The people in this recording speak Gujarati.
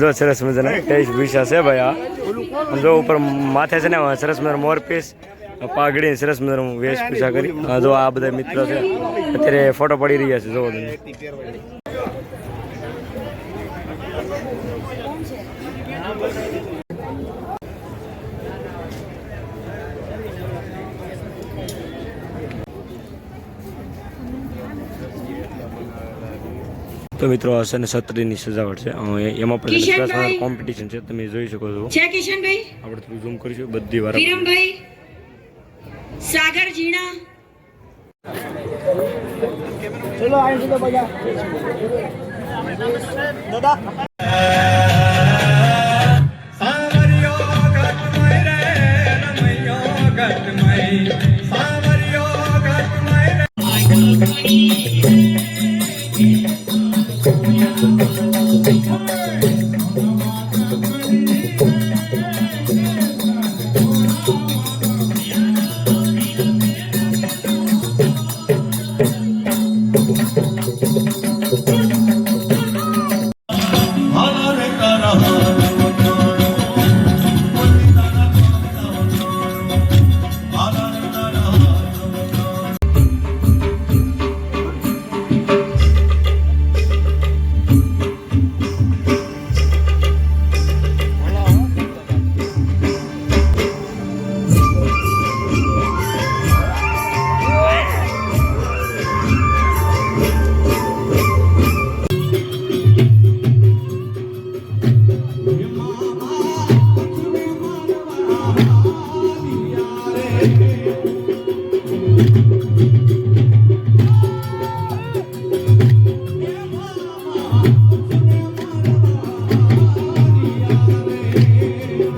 જો સરસ મજાના ટેસ્ટ વિશા છે ભાઈ આ. જો ઉપર માથે છે ને સરસ મજાનો મોરપીસ પાઘડી, સરસ મજાનું વેશભૂષા કરી. જો આ બધા મિત્રો છે, અત્યારે ફોટો પડી રહ્યા છે જો તમે. તો મિત્રો હશે ને છત્રીની સજાવટ છે. એમાં પણ કોમ્પિટિશન છે તમે જોઈ શકો છો. છે કિશનભાઈ આપણે થોડું ઝૂમ કરીશું બધી વાર વિરમભાઈ સાગર જીણા ચલો આવી જજો બધા. દાદા. Thank you. thank you